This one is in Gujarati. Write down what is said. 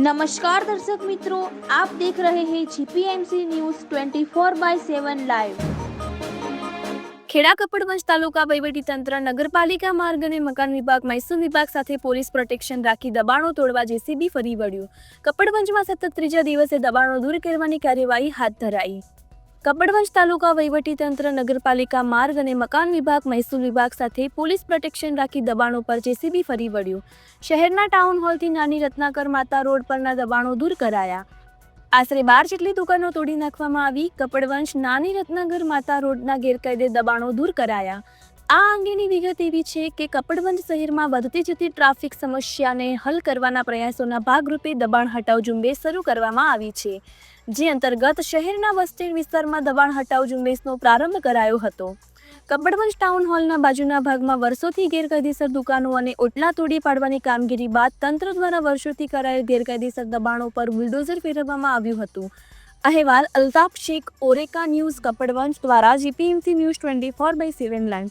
નમસ્કાર દર્શક મિત્રો આપ દેખ રહે હે GPMC news 24 by 7 live Kheda Kapadvanj taluka વહીવટી તંત્ર નગરપાલિકા માર્ગ અને મકાન વિભાગ, મહેસૂલ વિભાગ સાથે પોલીસ પ્રોટેક્શન રાખી દબાણો તોડવા જેસીબી ફરી વળ્યું. કપડવંજમાં સતત ત્રીજા દિવસે દબાણો દૂર કરવાની કાર્યવાહી હાથ ધરાઈ. કપડવંજ તાલુકા વહીવટીતંત્ર નગરપાલિકા માર્ગ અને મકાન વિભાગ, મહેસૂલ વિભાગ સાથે પોલીસ પ્રોટેક્શન રાખી દબાણો પર જેસીબી ફરી વળ્યું. શહેરના ટાઉન હોલથી નાની રત્નાકર માતા રોડ પરના દબાણો દૂર કરાયા. આશરે બાર જેટલી દુકાનો તોડી નાખવામાં આવી. કપડવંશ નાની રત્નાગર માતા રોડના ગેરકાયદે દબાણો દૂર કરાયા. આ અંગેની વિગત એવી છે કે કપડવંજ શહેરમાં વધતી જતી ટ્રાફિક સમસ્યાને હલ કરવાના પ્રયાસોના ભાગરૂપે દબાણ હટાવ ઝુંબેશ શરૂ કરવામાં આવી છે. જે અંતર્ગત શહેરના વસ્તી વિસ્તારમાં દબાણ હટાવ ઝુંબેશનો પ્રારંભ કરાયો હતો. કપડવંજ ટાઉન હોલના બાજુના ભાગમાં વર્ષોથી ગેરકાયદેસર દુકાનો અને ઓટલા તોડી પાડવાની કામગીરી બાદ તંત્ર દ્વારા વર્ષોથી કરાયેલ ગેરકાયદેસર દબાણો પર બુલડોઝર ફેરવવામાં આવ્યું હતું. અહેવાલ અલ્તાફ શેખ, ઓરેકા ન્યૂઝ, કપડવંજ દ્વારા GPMC news twenty four by seven live.